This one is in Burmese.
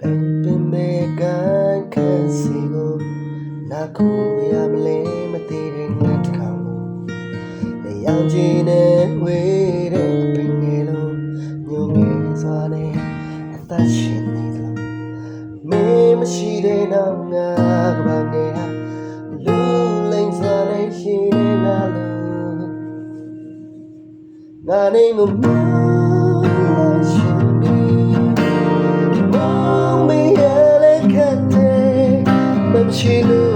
ပဲပင်မဲကန်ခန့်စီကိုနာကိုရမလဲမသိတဲ့ငါတကောင်ကိုလေရောင်ချင်နေဝေးတဲ့ပင်ငယ်လိုညုံငယ်စွာနဲ့အသက်ရှင်နေလို့မင်းမရှိတဲ့နောက်ငါကဘာနေဟာလူလိမ်စားလေးရှိနေလားငါနေမှာ မရှိလို့